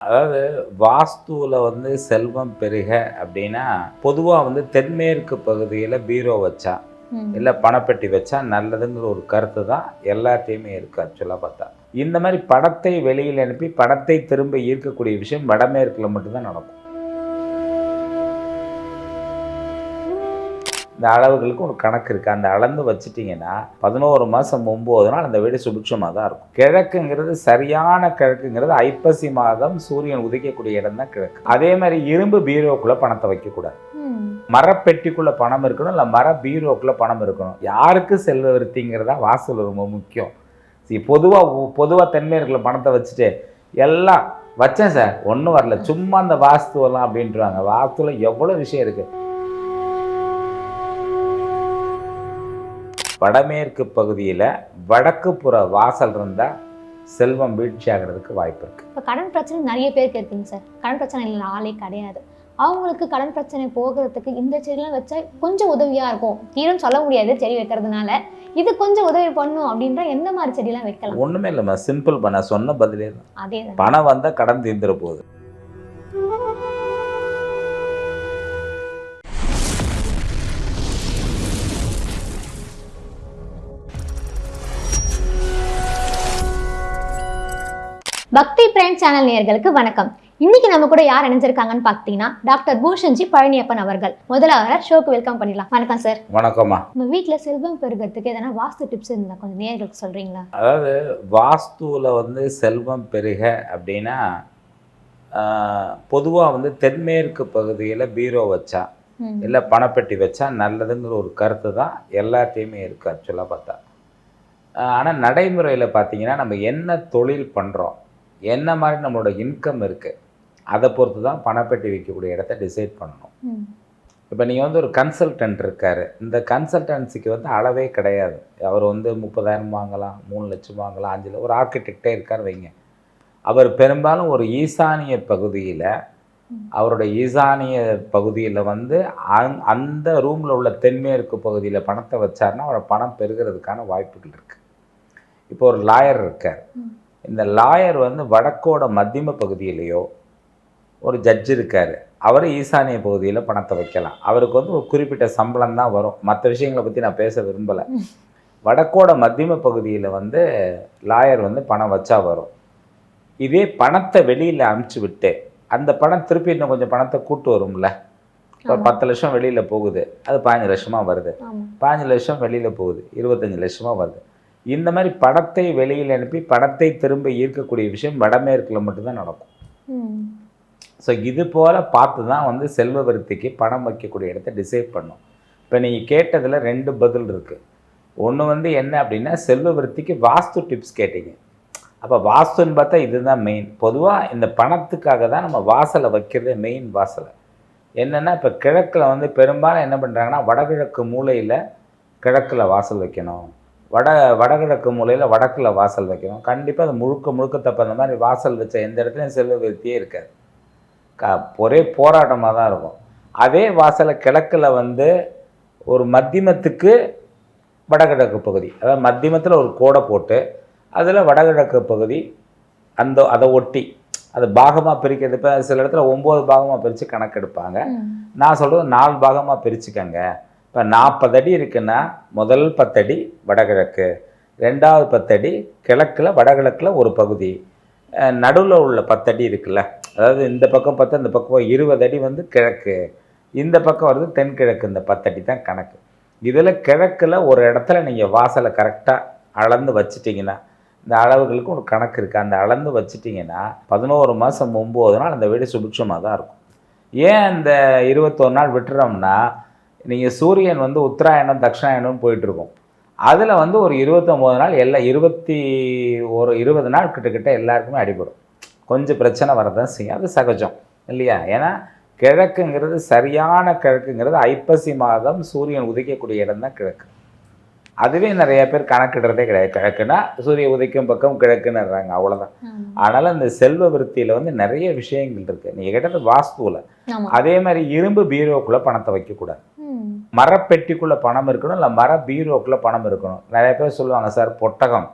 அதாவது வாஸ்துவில் வந்து செல்வம் பெருக அப்படின்னா பொதுவாக வந்து தென்மேற்கு பகுதியில் பீரோ வச்சா. இல்லை பணப்பெட்டி வச்சா நல்லதுங்கிற ஒரு கருத்து தான் எல்லாத்தையுமே இருக்குது ஆக்சுவலாக பார்த்தா இந்த மாதிரி படத்தை வெளியில் அனுப்பி படத்தை திரும்ப ஈர்க்கக்கூடிய விஷயம் வடமேற்கில் மட்டும்தான் நடக்கும் இந்த அளவுகளுக்கு ஒரு கணக்கு இருக்குது அந்த அளந்து வச்சிட்டிங்கன்னா பதினோரு மாதம் ஒம்பது நாள் அந்த வீடு சுபிட்சமாக தான் இருக்கும். கிழக்குங்கிறது சரியான கிழக்குங்கிறது ஐப்பசி மாதம் சூரியன் உதிக்கக்கூடிய இடம் தான் கிழக்கு. அதே மாதிரி இரும்பு பீரோக்குள்ளே பணத்தை வைக்கக்கூடாது. மரப்பெட்டிக்குள்ள பணம் இருக்கணும் இல்லை மர பீரோக்குள்ள பணம் இருக்கணும். யாருக்கு செல்வ விருத்திங்கிறதா வாசல் ரொம்ப முக்கியம். பொதுவாக பொதுவாக தென்மேற்குள்ள பணத்தை வச்சுட்டு எல்லாம் வச்சேன் சார். ஒன்றும் வரல. சும்மா அந்த வாஸ்துவெல்லாம் அப்படின்றாங்க. வாஸ்துவில் எவ்வளோ விஷயம் இருக்கு. வடமேற்கு பகுதியில் வடக்கு புற வாசல் இருந்தால் செல்வம் வீழ்ச்சி ஆகிறதுக்கு வாய்ப்பு இருக்கு. இப்போ கடன் பிரச்சனை நிறைய பேருக்கு இருக்குங்க சார். கடன் பிரச்சனை இல்லை ஆளே கிடையாது. அவங்களுக்கு கடன் பிரச்சனை போகிறதுக்கு இந்த செடிலாம் வச்சா கொஞ்சம் உதவியா இருக்கும். தீரும் சொல்ல முடியாது செடி வைக்கிறதுனால. இது கொஞ்சம் உதவி பண்ணும் அப்படின்ற எந்த மாதிரி செடிலாம் வைக்கலாம்? ஒன்றுமே இல்லைம்மா. சிம்பிள் பண்ண சொன்ன பதிலே தான். அதே பணம் வந்தால் கடன் தீர்ந்துட போகுது. பக்தி பிரைம் சேனல் நேயர்களுக்கு வணக்கம். இன்னைக்கு நம்ம கூட யார் இணைஞ்சிருக்காங்கன்னு பார்த்தீங்கன்னா டாக்டர் பூஷன்ஜி பழனியப்பன் அவர்கள். அவரை ஷோக்கு வெல்கம் பண்ணிடலாம். வணக்கம் சார் வணக்கம்மா. நம்ம வீட்டில் செல்வம் பெருகிறதுக்கு எதனா வாஸ்து டிப்ஸ் இருந்தா கொஞ்சம் நேயர்களுக்கு சொல்றீங்களா? அதாவது வாஸ்துவில் வந்து செல்வம் பெருக அப்படின்னா பொதுவாக வந்து தென்மேற்கு பகுதியில் பீரோ வச்சா. இல்லை பணப்பெட்டி வச்சா நல்லதுங்கிற ஒரு கருத்து தான் எல்லாத்தையுமே இருக்குது ஆக்சுவலாக பார்த்தா. ஆனால் நடைமுறையில் பார்த்தீங்கன்னா நம்ம என்ன தொழில் பண்ணுறோம் என்ன மாதிரி நம்மளோட இன்கம் இருக்குது அதை பொறுத்து தான் பணப்பெட்டி வைக்கக்கூடிய இடத்த டிசைட் பண்ணணும். இப்போ நீங்கள் வந்து ஒரு கன்சல்டன்ட் இருக்கார் இந்த கன்சல்டன்சிக்கு வந்து அளவே கிடையாது. அவர் வந்து முப்பதாயிரம் வாங்கலாம் மூணு லட்சம் வாங்கலாம் அஞ்சு லட்சம் ஒரு ஆர்கிடெக்டே இருக்கார் வைங்க. அவர் பெரும்பாலும் ஒரு ஈசானிய பகுதியில் அவரோட ஈசானிய பகுதியில் வந்து அந் அந்த ரூமில் உள்ள தென்மேற்கு பகுதியில் பணத்தை வச்சாருன்னா அவரோட பணம் பெருகிறதுக்கான வாய்ப்புகள் இருக்குது இப்போ ஒரு லாயர் இருக்கார். இந்த லாயர் வந்து வடக்கோட மத்தியம பகுதியிலையோ ஒரு ஜட்ஜ் இருக்கார். அவர் ஈசானிய பகுதியில் பணத்தை வைக்கலாம். அவருக்கு வந்து ஒரு குறிப்பிட்ட சம்பளம் தான் வரும். மற்ற விஷயங்களை பற்றி நான் பேச விரும்பலை. வடக்கோட மத்தியம பகுதியில் வந்து லாயர் வந்து பணம் வச்சா வரும். இதே பணத்தை வெளியில் அனுப்பிச்சு விட்டு அந்த பணம் திருப்பி இன்னும் கொஞ்சம் பணத்தை கூட்டு வரும்ல? ஒரு. பத்து லட்சம் வெளியில் போகுது. அது பதினஞ்சு லட்சமாக வருது. பாஞ்சு லட்சம் வெளியில் போகுது. இருபத்தஞ்சு லட்சமாக வருது. இந்த மாதிரி படத்தை வெளியில் அனுப்பி படத்தை திரும்ப ஈர்க்கக்கூடிய விஷயம் வடமேற்கில் மட்டும்தான் நடக்கும். ஸோ இது போல் பார்த்து தான் வந்து செல்வ விருத்திக்கு பணம் வைக்கக்கூடிய இடத்த டிசைட் பண்ணும். இப்போ நீங்கள் கேட்டதில் ரெண்டு பதில் இருக்குது ஒன்று வந்து என்ன அப்படின்னா செல்வ விருத்திக்கு வாஸ்து டிப்ஸ் கேட்டீங்க. அப்போ வாஸ்துன்னு பார்த்தா இதுதான் மெயின் பொதுவாக இந்த பணத்துக்காக தான் நம்ம வாசலை வைக்கிறதே மெயின் வாசலை. என்னென்னா இப்போ கிழக்கில் வந்து பெரும்பாலும் என்ன பண்ணுறாங்கன்னா வடகிழக்கு மூலையில் கிழக்கில் வாசல் வைக்கணும். வட வடகிழக்கு மூலையில் வடக்கில் வாசல் வைக்கணும். கண்டிப்பாக அது முழுக்க முழுக்க தப்பு அந்த மாதிரி வாசல் வச்ச எந்த இடத்துலையும் செல்வ விருத்தியே இருக்காது. க ஒரே போராட்டமாக தான் இருக்கும். அதே வாசலை கிழக்கில் வந்து ஒரு மத்தியமத்துக்கு வடகிழக்கு பகுதி. அதாவது மத்தியமத்தில் ஒரு கோடை போட்டு அதில் வடகிழக்கு பகுதி அந்த அதை ஒட்டி அது பாகமாக பிரிக்கிறது. இப்போ சில இடத்துல ஒம்பது பாகமாக பிரித்து கணக்கெடுப்பாங்க. நான் சொல்கிறது நாலு பாகமாக பிரிச்சுக்கங்க. இப்போ நாற்பது அடி இருக்குன்னா முதல் பத்தடி வடகிழக்கு ரெண்டாவது பத்தடி கிழக்கில் வடகிழக்கில் ஒரு பகுதி. நடுவில் உள்ள பத்தடி இருக்குல்ல அதாவது இந்த பக்கம் பத்து இந்த பக்கம் இருபது அடி வந்து கிழக்கு. இந்த பக்கம் வருது தென்கிழக்கு இந்த பத்தடி தான் கணக்கு. இதில் கிழக்கில் ஒரு இடத்துல நீங்கள் வாசலை கரெக்டாக அளந்து வச்சிட்டிங்கன்னா இந்த அளவுகளுக்கு ஒரு கணக்கு இருக்குது அந்த அளந்து வச்சிட்டிங்கன்னா பதினோரு மாதம் ஒம்பது நாள் அந்த வீடு சுபிட்சமாக தான் இருக்கும். ஏன் இந்த இருபத்தொரு நாள் விட்டுறோம்னா நீங்கள் சூரியன் வந்து உத்தராயணம் தட்சிணாயணம் போயிட்டுருக்கும். அதில் வந்து ஒரு இருபத்தொம்போது நாள் எல்லா இருபத்தி ஒரு இருபது நாள் கிட்டக்கிட்ட எல்லாருக்குமே அடிபடும். கொஞ்சம் பிரச்சனை வரதான் செய்யும். அது சகஜம். இல்லையா? ஏன்னா கிழக்குங்கிறது சரியான கிழக்குங்கிறது ஐப்பசி மாதம் சூரியன் உதிக்கக்கூடிய இடம் தான் கிழக்கு. அதுவே நிறைய பேர் கணக்கிடுறதே கிடையாது. கிழக்குன்னா சூரிய உதிக்கும் பக்கம் கிழக்குன்னுறாங்க. அவ்வளோதான். அதனால் இந்த செல்வ விருத்தியில் வந்து நிறைய விஷயங்கள் இருக்குது நீங்கள் கேட்டது வாஸ்துவில் அதே மாதிரி இரும்பு பீரோக்குள்ளே பணத்தை வைக்கக்கூடாது. மரப்பெட்டிக்குள்ளே பணம் இருக்கணும் இல்லை மர பீரோக்குள்ளே பணம் இருக்கணும். நிறைய பேர் சொல்லுவாங்க சார் பொட்டகம்.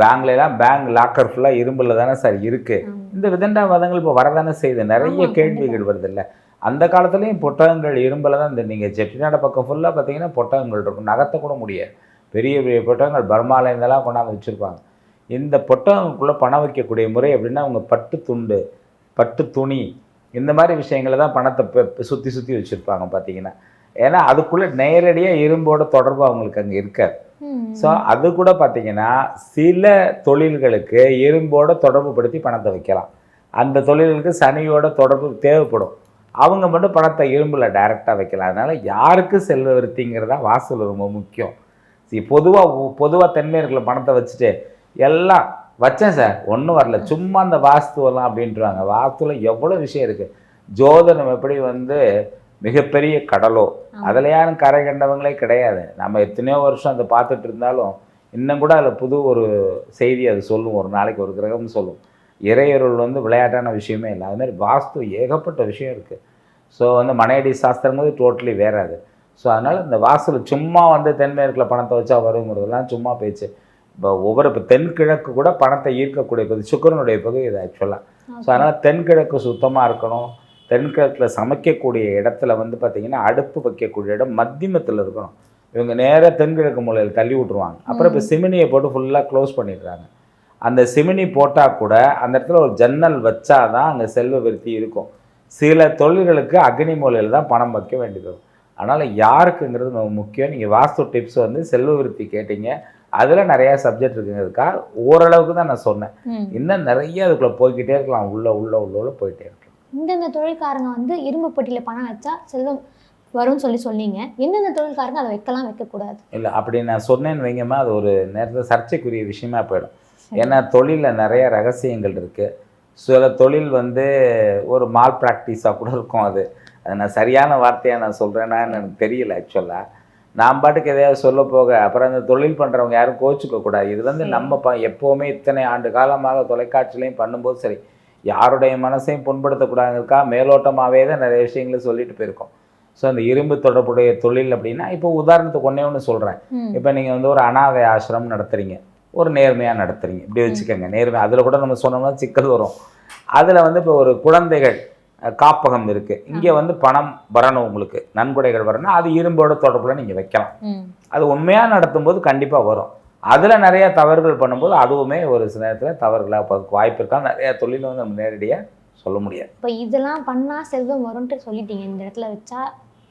பேங்க்லாம் பேங்க் லாக்கர் ஃபுல்லாக இரும்பில் தானே சார் இருக்குது. இந்த விதண்டாவாதங்கள் இப்போ வரதானே செய்யுது. நிறைய கேள்விகள் வருது இல்லை அந்த காலத்துலேயும் புத்தகங்கள் இரும்பில் தான் இந்த நீங்கள் செட்டிநாடு பக்கம் ஃபுல்லாக பார்த்தீங்கன்னா புத்தகங்கள் இருக்கும். நகர்த்த கூட முடியாது. பெரிய பெரிய புத்தகங்கள் பர்மால இருந்தெல்லாம் கொண்டாந்து வச்சுருப்பாங்க. இந்த புத்தகங்களுக்குள்ளே பணம் வைக்கக்கூடிய முறை எப்படின்னா அவங்க பட்டு துண்டு பட்டு துணி இந்த மாதிரி விஷயங்களை தான் பணத்தை சுற்றி சுற்றி வச்சுருப்பாங்க பார்த்தீங்கன்னா. ஏன்னா அதுக்குள்ளே நேரடியாக இரும்போட தொடர்பு அவங்களுக்கு அங்கே இருக்காது. ஸோ அது கூட பார்த்தீங்கன்னா சில தொழில்களுக்கு இரும்போட தொடர்பு படுத்தி பணத்தை வைக்கலாம். அந்த தொழில்களுக்கு சனியோட தொடர்பு தேவைப்படும். அவங்க மட்டும் பணத்தை இரும்பில் டைரெக்டாக வைக்கலாம் அதனால் யாருக்கு செல்வ விருத்திங்கிறதா வாசல் ரொம்ப முக்கியம். பொதுவாக பொதுவாக தென்மேற்கில் பணத்தை வச்சுட்டு எல்லாம் வச்சேன் சார். ஒன்றும் வரல. சும்மா அந்த வாஸ்துவெல்லாம் அப்படின்றாங்க. வாஸ்துவில் எவ்வளோ விஷயம் இருக்குது ஜோதிடம் எப்படி வந்து மிகப்பெரிய கடலோ. அதில் யாரும் கரை கண்டவங்களே கிடையாது. நம்ம எத்தனையோ வருஷம் அதை பார்த்துட்டு இருந்தாலும் இன்னும் கூட அதில் புது ஒரு செய்தி அது சொல்லும். ஒரு நாளைக்கு ஒரு கிரகம் சொல்லும். இறையருள் வந்து விளையாட்டான விஷயமே இல்லை. அது மாதிரி வாஸ்து ஏகப்பட்ட விஷயம் இருக்குது ஸோ வந்து மனையடி சாஸ்திரங்கிறது டோட்டலி வேற அது. ஸோ அதனால் இந்த வாசல் சும்மா வந்து தென்மேற்கில் பணத்தை வச்சா வருங்கிறதெல்லாம் சும்மா பேச்சு. இப்போ ஒவ்வொரு இப்போ தென்கிழக்கு கூட பணத்தை ஈர்க்கக்கூடிய பகுதி சுக்கிரனுடைய பகுதி இது ஆக்சுவலாக ஸோ அதனால் தென்கிழக்கு சுத்தமாக இருக்கணும். தென்கிழக்கில் சமைக்கக்கூடிய இடத்துல வந்து பார்த்திங்கன்னா அடுப்பு வைக்கக்கூடிய இடம் மத்தியமத்தில் இருக்கணும். இவங்க நேராக தென்கிழக்கு மூலையில் தள்ளி விட்ருவாங்க அப்புறம் இப்போ சிமினியை போட்டு ஃபுல்லாக க்ளோஸ் பண்ணிடுறாங்க. அந்த சிமினி போட்டால் கூட அந்த இடத்துல ஒரு ஜன்னல் வச்சாதான் அங்கே செல்வ விருத்தி இருக்கும். சில தொழில்களுக்கு அக்னி மூலையில் தான் பணம் வைக்க வேண்டியது. அதனால் யாருக்குங்கிறது ரொம்ப முக்கியம். நீங்கள் வாஸ்து டிப்ஸ் வந்து செல்வ விருத்தி கேட்டீங்க. அதில் நிறையா சப்ஜெக்ட் இருக்குங்கிறதுக்காக ஓரளவுக்கு தான் நான் சொன்னேன். இன்னும் நிறைய அதுக்குள்ளே போய்க்கிட்டே இருக்கலாம். உள்ள உள்ள உள்ள உள்ள போயிட்டே இருக்கலாம் இந்தந்த தொழில்காரங்க வந்து இரும்பு பெட்டியில் பணம் வச்சா செல்வம் வரும்னு சொல்லி சொன்னீங்க. எந்தெந்த தொழில்காரங்க அதை வைக்கலாம் வைக்கக்கூடாது? இல்லை அப்படி நான் சொன்னேன்னு வைங்கம்மா அது ஒரு நேரத்தில் சர்ச்சைக்குரிய விஷயமா போயிடும். ஏன்னா தொழிலில் நிறைய ரகசியங்கள் இருக்குது சில தொழில் வந்து ஒரு மால் ப்ராக்டிஸாக கூட இருக்கும் அது. அது நான் சரியான வார்த்தையாக நான் சொல்கிறேன்னான்னு எனக்கு தெரியல ஆக்சுவலாக நான் பாட்டுக்கு எதையாவது சொல்ல போக அப்புறம் அந்த தொழில் பண்ணுறவங்க யாரும் கோச்சிக்க கூடாது இது வந்து. நம்ம ப எப்போவுமே இத்தனை ஆண்டு காலமாக தொலைக்காட்சியிலையும் பண்ணும்போது சரி யாருடைய மனசையும் புண்படுத்தக்கூடாதுக்கா மேலோட்டமாகவே தான் நிறைய விஷயங்களை சொல்லிட்டு போயிருக்கோம். ஸோ அந்த இரும்பு தொடர்புடைய தொழில் அப்படின்னா இப்போ உதாரணத்துக்கு ஒன்றே ஒன்று சொல்கிறேன். இப்போ நீங்கள் வந்து ஒரு அனாதை ஆசிரமம் நடத்துறீங்க. ஒரு நேர்மையாக நடத்துறீங்க. இப்படி வச்சுக்கோங்க. நேர்மை அதில் கூட நம்ம சொன்னோம்னா சிக்கல் வரும். அதில் வந்து இப்போ ஒரு குழந்தைகள் காப்பகம் இருக்குது இங்கே வந்து பணம் வரணும் உங்களுக்கு. நன்கொடைகள் வரணும். அது இரும்போட தொடர்பில் நீங்கள் வைக்கலாம். அது உண்மையாக நடத்தும்போது கண்டிப்பாக வரும். அதில் நிறைய தவறுகள் பண்ணும்போது அதுவுமே ஒரு சில நேரத்தில் தவறுகளாக போகிறதுக்கு வாய்ப்பு இருக்கா நிறைய தொழில் வந்து நம்ம நேரடியாக சொல்ல முடியாது. இப்போ இதெல்லாம் பண்ணால் செல்வம் வரும்ன்ட்டு சொல்லிட்டீங்க. இந்த இடத்துல வச்சா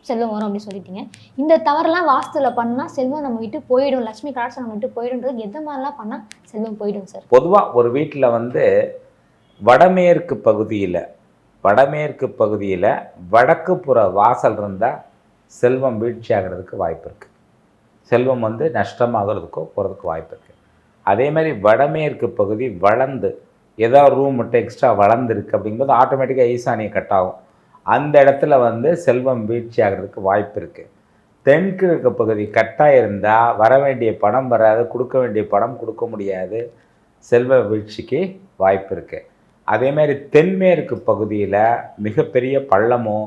செல்வம் வரும் அப்படின்னு சொல்லிட்டீங்க. இந்த தவறுலாம் வாஸ்துல பண்ணால் செல்வம் நம்ம விட்டு போயிடும். லட்சுமி கடாட்சம் நம்ம விட்டு போயிடும்ன்றது எந்த மாதிரிலாம் பண்ணால் செல்வம் போயிடும் சார் பொதுவாக ஒரு வீட்டில் வந்து வடமேற்கு பகுதியில் வடமேற்கு பகுதியில் வடக்கு புற வாசல் இருந்தால் செல்வம் வீழ்ச்சி ஆகிறதுக்கு வாய்ப்பு இருக்குது செல்வம் வந்து நஷ்டமாகிறதுக்கோ போகிறதுக்கு வாய்ப்பு இருக்குது அதே மாதிரி வடமேற்கு பகுதி வளர்ந்து ஏதோ ரூம் மட்டும் எக்ஸ்ட்ரா வளர்ந்துருக்கு அப்படிங்கும்போது ஆட்டோமேட்டிக்காக ஈசானியை கட் ஆகும். அந்த இடத்துல வந்து செல்வம் வீழ்ச்சி ஆகிறதுக்கு வாய்ப்பு இருக்குது தென்கிழக்கு பகுதி கட்டாக இருந்தால் வர வேண்டிய பணம் வராது கொடுக்க வேண்டிய பணம் கொடுக்க முடியாது. செல்வ வீழ்ச்சிக்கு வாய்ப்பு இருக்குது அதே மாதிரி தென்மேற்கு பகுதியில் மிகப்பெரிய பள்ளமோ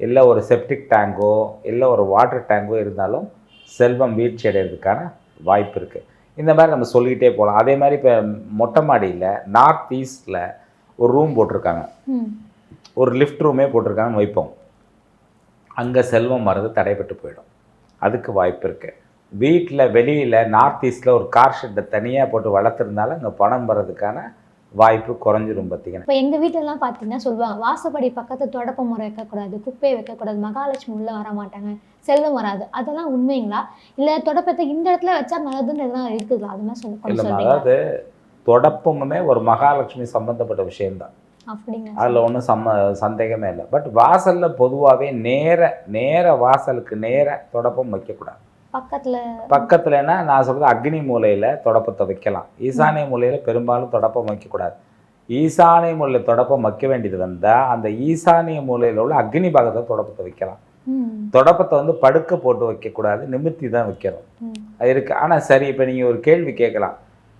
இல்லை ஒரு செப்டிக் டேங்கோ இல்லை ஒரு வாட்டர் டேங்கோ இருந்தாலும் செல்வம் வீழ்ச்சி அடைகிறதுக்கான வாய்ப்பு இருக்குது இந்த மாதிரி நம்ம சொல்லிக்கிட்டே போகலாம் அதே மாதிரி இப்போ மொட்டை மாடியில் நார்த் ஈஸ்டில் ஒரு ரூம் போட்டிருக்காங்க. ஒரு லிஃப்ட் ரூமே போட்டிருக்காங்கன்னு வைப்போம். அங்கே செல்வம் வர்றது தடைபட்டு போயிடும். அதுக்கு வாய்ப்பு இருக்குது வீட்டில் வெளியில் நார்த் ஈஸ்டில் ஒரு கார் ஷெட்டை தனியாக போட்டு வளர்த்துருந்தாலும் அங்கே பணம் வர்றதுக்கான வாய்ப்பு குறைஞ்சிரும் பார்த்தீங்கன்னா இப்போ எங்கள் வீட்டிலலாம் பார்த்தீங்கன்னா சொல்லுவாங்க வாசப்படி பக்கத்து தொடப்ப முறை வைக்கக்கூடாது குப்பையை வைக்கக்கூடாது மகாலட்சுமி உள்ளே வர மாட்டாங்க செல்வம் வராது. அதெல்லாம் உண்மைங்களா? இல்லை தொடப்பத்தை இந்த இடத்துல வச்சா நல்லதுன்னு எதனா இருக்குதா? அது மாதிரி சொல்லி சொல்றீங்களா? அதாவது தொடப்பமுமே ஒரு மகாலட்சுமி சம்பந்தப்பட்ட விஷயம்தான். அதில் ஒன்றும் சம்ம சந்தேகமே இல்லை. பட் வாசலில் பொதுவாகவே நேர நேர வாசலுக்கு நேர தொடப்பம் வைக்கக்கூடாது. பக்கத்துல பக்கத்துலனா நான் சொல்கிறது அக்னி மூலையில் தொடப்பத்தை வைக்கலாம். ஈசானிய மூலையில் பெரும்பாலும் தொடப்பம் வைக்கக்கூடாது. ஈசானிய மூலையில் தொடப்பம் வைக்க வேண்டியது வந்தால் அந்த ஈசானிய மூலையில் உள்ள அக்னி பாகத்தில் தொடப்பத்தை வைக்கலாம். தொடப்பத்தை வந்து படுக்க போட்டு வைக்கக்கூடாது நிமித்தி தான் வைக்கணும். ம். அது இருக்குது ஆனால் சரி இப்போ நீங்கள் ஒரு கேள்வி கேட்கலாம்.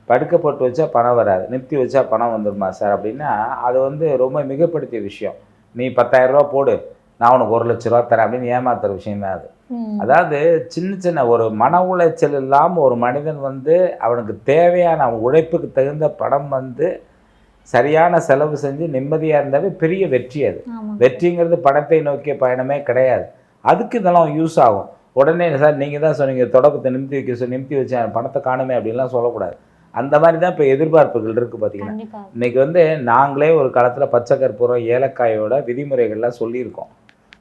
படுக்க போட்டு வச்சா பணம் வராது நிறுத்தி வச்சா பணம் வந்துருமா சார் அப்படின்னா அது வந்து ரொம்ப மிகப்படுத்திய விஷயம். நீ 10000 ரூபா போடு நான் உனக்கு ஒரு லட்ச ரூபா தரேன் அப்படின்னு ஏமாத்துற விஷயம் தான் அது. அதாவது சின்ன சின்ன ஒரு மன உளைச்சல் இல்லாமல் ஒரு மனிதன் வந்து அவனுக்கு தேவையான அவன் உழைப்புக்கு தகுந்த படம் வந்து சரியான செலவு செஞ்சு நிம்மதியாக இருந்தாவே பெரிய வெற்றி அது. வெற்றிங்கிறது பணத்தை நோக்கிய பயணமே கிடையாது. அதுக்கு இதெல்லாம் யூஸ் ஆகும். உடனே சார் நீங்கள் தான் சொன்னீங்க தொடக்கத்தை நிமித்தி வைக்க சொல்லி நிமித்தி வச்சேன் பணத்தை காணுமே அப்படின்லாம் சொல்லக்கூடாது. அந்த மாதிரி தான் இப்போ எதிர்பார்ப்புகள் இருக்குது பார்த்தீங்கன்னா இன்னைக்கு வந்து நாங்களே ஒரு காலத்தில் பச்சை கற்பூரம் ஏலக்காயோட விதிமுறைகள்லாம் சொல்லியிருக்கோம்.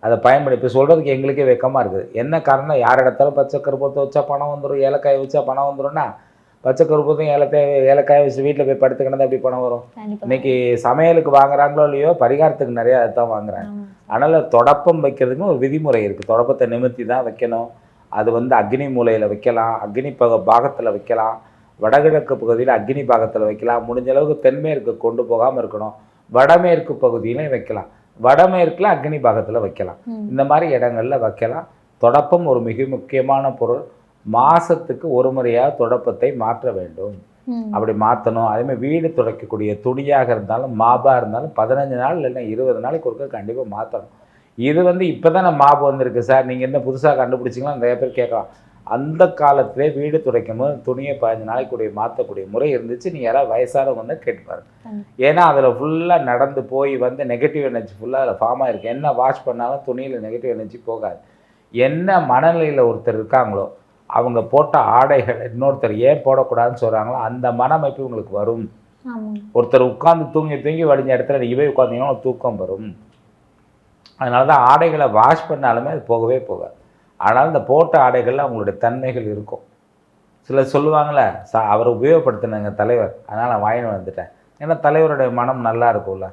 அதை பயன்படுத்தி இப்போ சொல்கிறதுக்கு எங்களுக்கே வெக்கமாக இருக்குது. என்ன காரணம் யார் இடத்தாலும் பச்சை கற்பூரத்தை வச்சா பணம் வந்துடும் ஏலக்காயை வச்சா பணம் வந்துடும்னா பச்சை கற்பூரத்தையும் ஏலக்காய் ஏலக்காயை வச்சு வீட்டில் போய் படுத்து கிடந்தா எப்படி பணம் வரும்? இன்னைக்கு சமையலுக்கு வாங்குறாங்களோ இல்லையோ பரிகாரத்துக்கு நிறையா அதுதான் வாங்குறாங்க. ஆமா. அதனால் தொடப்பம் வைக்கிறதுக்கு ஒரு விதிமுறை இருக்குது தொடப்பத்தை நிமித்தி தான் வைக்கணும். அது வந்து அக்னி மூலையில் வைக்கலாம் அக்னி பக பாகத்தில் வைக்கலாம் வடகிழக்கு பகுதியில் அக்னி பாகத்தில் வைக்கலாம். முடிஞ்ச அளவுக்கு தென்மேற்கு கொண்டு போகாமல் இருக்கணும். வடமேற்கு பகுதியிலையும் வைக்கலாம். வடமேற்கில் அக்னி பாகத்தில் வைக்கலாம். இந்த மாதிரி இடங்கள்ல வைக்கலாம். தொடப்பம் ஒரு மிக முக்கியமான பொருள். மாசத்துக்கு ஒரு முறையாக தொடப்பத்தை மாற்ற வேண்டும். அப்படி மாற்றணும் அதேமாதிரி வீடு துடைக்கக்கூடிய துணியாக இருந்தாலும் மாபாக இருந்தாலும் பதினஞ்சு நாள் இல்லைன்னா இருபது நாளைக்கு ஒருக்க கண்டிப்பாக மாற்றணும் இது வந்து இப்போ தான் மாபு வந்திருக்கு சார். நீங்கள் என்ன புதுசாக கண்டுபிடிச்சிங்களா? நிறைய பேர் கேட்கலாம். அந்த காலத்திலே வீடு துடைக்கும் போது துணியை பதினஞ்சு நாளைக்குடைய மாற்றக்கூடிய முறை இருந்துச்சு. நீங்கள் யாராவது வயசானவங்க வந்து கேட்டு பாருங்க. கண்டிப்பா. ஏன்னா அதில் ஃபுல்லாக நடந்து போய் வந்து நெகட்டிவ் எனர்ஜி ஃபுல்லாக அதில் ஃபார்ம் ஆயிருக்கு. என்ன வாஷ் பண்ணாலும் துணியில் நெகட்டிவ் எனர்ஜி போகாது. என்ன மனநிலையில் ஒருத்தர் இருக்காங்களோ அவங்க போட்ட ஆடைகள் இன்னொருத்தர் ஏன் போடக்கூடாதுன்னு சொல்கிறாங்களோ அந்த மனமைப்பு உங்களுக்கு வரும். ஒருத்தர் உட்காந்து தூங்கி தூங்கி வடிஞ்ச இடத்துல நீங்கள் போய் உட்காந்தீங்கன்னா தூக்கம் வரும். அதனால தான் ஆடைகளை வாஷ் பண்ணாலுமே அது போகவே போகாது. ஆனால் இந்த போட்ட ஆடைகளில் அவங்களுடைய தன்மைகள் இருக்கும். சிலர் சொல்லுவாங்களே சா அவர் உபயோகப்படுத்தினாங்க தலைவர் அதனால் நான் வாங்கிட்டு வந்துட்டேன். ஏன்னா தலைவருடைய மனம் நல்லா இருக்கும்ல.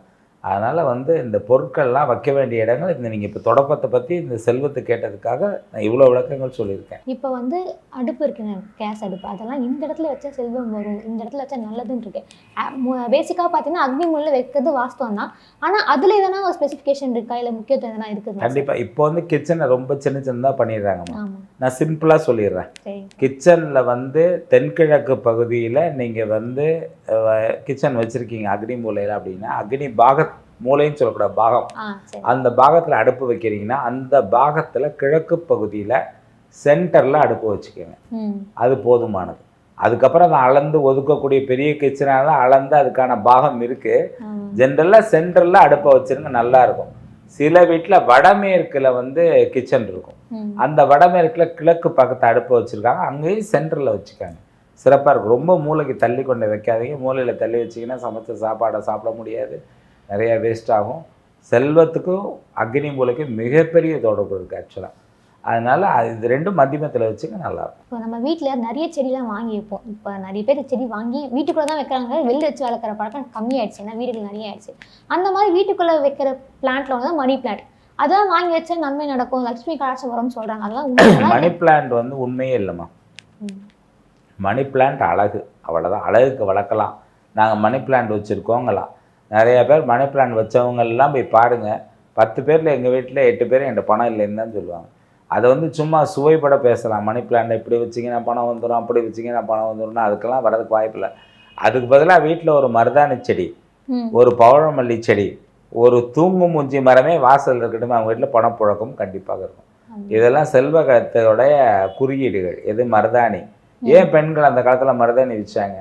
அதனால் வந்து இந்த பொருட்கள்லாம் வைக்க வேண்டிய இடங்கள் இந்த நீங்கள் இப்போ தொடப்பத்தை பற்றி இந்த செல்வத்தை கேட்டதுக்காக நான் இவ்வளோ விளக்கங்கள் சொல்லியிருக்கேன். இப்போ வந்து அடுப்பு இருக்குங்க கேஸ் அடுப்பு. அதெல்லாம் இந்த இடத்துல வச்சா செல்வம் வரும் இந்த இடத்துல வச்சா நல்லதுன்னு இருக்கு. பேசிக்காக பார்த்தீங்கன்னா அக்னி முள்ள வைக்கிறது வாஸ்தவம் தான். ஆனால் அதில் எதனா ஒரு ஸ்பெசிஃபிகேஷன் இருக்கா? இல்லை முக்கியத்துவம் எதனா இருக்குது கண்டிப்பாக இப்போ வந்து கிச்சனை ரொம்ப சின்ன சின்னதாக பண்ணிடுறாங்கம்மா. ஆமாம் நான் சிம்பிளாக சொல்லிடுறேன். கிச்சனில் வந்து தென்கிழக்கு பகுதியில் நீங்கள் வந்து கிச்சன் வச்சுருக்கீங்க அக்னி மூலையில் அப்படின்னா. அக்னி பாக மூலைன்னு சொல்லக்கூடாது பாகம். அந்த பாகத்தில் அடுப்பு வைக்கிறீங்கன்னா அந்த பாகத்தில் கிழக்கு பகுதியில் சென்டரில் அடுப்பு வச்சுக்கோங்க. அது போதுமானது. அதுக்கப்புறம் அதை அளந்து ஒதுக்கக்கூடிய பெரிய கிச்சனாக தான் அளந்து அதுக்கான பாகம் இருக்குது ஜென்ரலாக சென்டரில் அடுப்பை வச்சுருங்க நல்லாயிருக்கும். சில வீட்டில் வடமேற்கில் வந்து கிச்சன் இருக்கும். அந்த வடமேற்கில் கிழக்கு பக்கத்து அடுப்பை வச்சுருக்காங்க அங்கேயும் சென்டரில் வச்சுக்காங்க. சிறப்பாக இருக்கும். ரொம்ப மூளைக்கு தள்ளி கொண்டு வைக்காதீங்க. மூலையில் தள்ளி வச்சிங்கன்னா சமைச்ச சாப்பாடை சாப்பிட முடியாது. நிறைய வேஸ்ட் ஆகும். செல்வத்துக்கும் அக்னி மூலைக்கும் மிகப்பெரிய தொடர்பு இருக்குது ஆக்சுவலாக அதனால் அது இது ரெண்டும் மத்தியமத்தில் வச்சுக்க நல்லாயிருக்கும் இப்போ நம்ம வீட்டில் நிறைய செடிலாம் வாங்கி வைப்போம் இப்போ நிறைய பேர் செடி வாங்கி வீட்டுக்குள்ளே தான் வைக்கிறாங்க. வெளில வச்சு வளர்க்குற பழக்கம் கம்மியாயிடுச்சு. ஏன்னா வீடுகள் நிறைய ஆயிடுச்சு அந்த மாதிரி வீட்டுக்குள்ளே வைக்கிற பிளான்ட்ல ஒன்று தான் மணி பிளான்ட் அதெல்லாம் வாங்கி வச்சா நன்மை நடக்கும்? லட்சுமி வரும்னு சொல்கிறாங்க அதெல்லாம்? மணி பிளான்ட் வந்து உண்மையே இல்லைம்மா. மணி பிளான்ட் அழகு. அவ்வளோதான் அழகுக்கு வளர்க்கலாம். நாங்கள் மணி பிளான்ட் வச்சுருக்கோங்களாம். நிறைய பேர் மணி பிளான்ட் வச்சவங்க எல்லாம் போய் பாருங்கள் பத்து பேரில் எங்கள் வீட்டில் எட்டு பேர் என்கிட்ட பணம் இல்லைன்னு தான் சொல்லுவாங்க. அதை வந்து சும்மா சுவைப்பட பேசலாம். மணி பிளான்ட் இப்படி வச்சிங்கன்னா பணம் வந்துடும் அப்படி வச்சிங்கன்னா பணம் வந்துடும்னா அதுக்கெல்லாம் வரதுக்கு வாய்ப்பில்லை அதுக்கு பதிலாக வீட்டில் ஒரு மருதாணி செடி ஒரு பவழமல்லி செடி ஒரு தூங்கு மூஞ்சி மரமே வாசல் இருக்கட்டும் அவங்க வீட்டில் பணப்புழக்கம் கண்டிப்பாக இருக்கும். இதெல்லாம் செல்வகத்தோடைய குறியீடுகள். எது மருதாணி ஏன் பெண்கள் அந்த காலத்தில் மருதாணி வச்சாங்க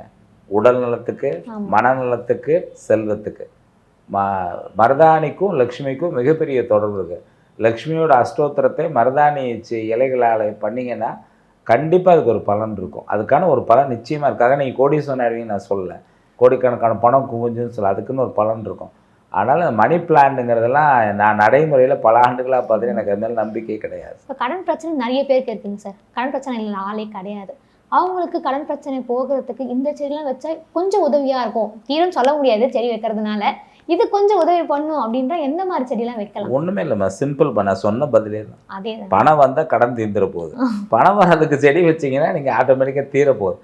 உடல் நலத்துக்கு. மனநலத்துக்கு செல்வத்துக்கு. ம மருதாணிக்கும் லக்ஷ்மிக்கும் மிகப்பெரிய தொடர்பு இருக்கு. லக்ஷ்மியோட அஷ்டோத்திரத்தை மருதாணி இலைகளால் பண்ணீங்கன்னா கண்டிப்பாக அதுக்கு ஒரு பலன் இருக்கும். அதுக்கான ஒரு பலன் நிச்சயமாக இருக்காக நீங்கள் கோடீஸ்வரன் ஆடுவீங்கன்னு நான் சொல்லலை. கோடிக்கணக்கான பணம் குவிஞ்சுன்னு சொல்ல அதுக்குன்னு ஒரு பலன் இருக்கும். அதனால் மணி பிளான்ட்டுங்கிறதெல்லாம் நான் நடைமுறையில் பல ஆண்டுகளாக பார்த்துட்டு எனக்கு அது மேலே நம்பிக்கை கிடையாது. இப்போ கடன் பிரச்சனை நிறைய பேருக்கு இருக்குங்க சார். கடன் பிரச்சனை இல்லை ஆளே கிடையாது. அவங்களுக்கு கடன் பிரச்சனை போகிறதுக்கு இந்த செடிலாம் வச்சா கொஞ்சம் உதவியாக இருக்கும். தீரும் சொல்ல முடியாது செடி வைக்கிறதுனால. இது கொஞ்சம் உதவி பண்ணும் அப்படின்ற எந்த மாதிரி செடிலாம் வைக்கலாம்? ஒன்றுமே இல்லைம்மா. சிம்பிள் பண்ண சொன்ன பதிலே தான். அதே பணம் வந்தால் கடன் தீர்ந்துட போகுது. பணம் வர்றதுக்கு செடி வச்சீங்கன்னா நீங்கள் ஆட்டோமேட்டிக்காக தீர போகுது.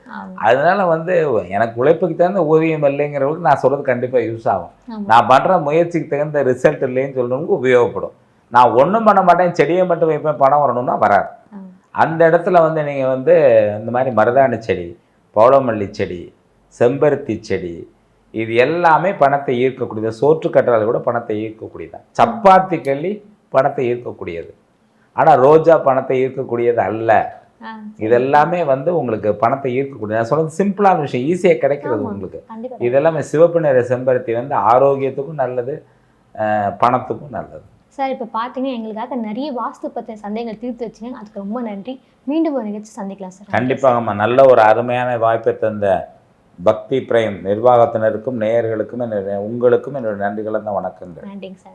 அதனால வந்து எனக்கு உழைப்புக்கு தகுந்த ஊதியம் இல்லைங்கிறவங்களுக்கு நான் சொல்கிறது கண்டிப்பாக யூஸ் ஆகும். நான் பண்ணுற முயற்சிக்கு தகுந்த ரிசல்ட் இல்லைன்னு சொல்கிறவங்களுக்கு உபயோகப்படும். நான் ஒன்றும் பண்ண மாட்டேன் செடியை மட்டும் வைப்பேன் பணம் வரணும்னா வராது. அந்த இடத்துல வந்து நீங்கள் வந்து இந்த மாதிரி மருதாணி செடி பவளமல்லி செடி செம்பருத்தி செடி இது எல்லாமே பணத்தை ஈர்க்கக்கூடியது. சோற்று கட்டுறது கூட பணத்தை ஈர்க்கக்கூடியது? சப்பாத்தி கள்ளி பணத்தை ஈர்க்கக்கூடியது. ஆனால் ரோஜா பணத்தை ஈர்க்கக்கூடியது அல்ல. இதெல்லாமே வந்து உங்களுக்கு பணத்தை ஈர்க்கக்கூடிய நான் சொல்றது சிம்பிளான விஷயம். ஈஸியாக கிடைக்கிறது. உங்களுக்கு. இதெல்லாமே சிவப்பு நிற செம்பருத்தி வந்து ஆரோக்கியத்துக்கும் நல்லது பணத்துக்கும் நல்லது. சார் இப்போ பார்த்தீங்கன்னா எங்களுக்காக நிறைய வாஸ்து பற்றின சந்தேகங்கள் தீர்த்து வச்சுங்க. அதுக்கு ரொம்ப நன்றி. மீண்டும் ஒரு நிகழ்ச்சி சந்திக்கலாம் சார். கண்டிப்பாகம்மா. நல்ல ஒரு அருமையான வாய்ப்பை தந்த பக்தி பிரேம் நிர்வாகத்தினருக்கும் நேயர்களுக்கும் என்னுடைய- உங்களுக்கும் என்னுடைய நன்றிகளை தான் வணக்கங்கள். நன்றிங்க சார்.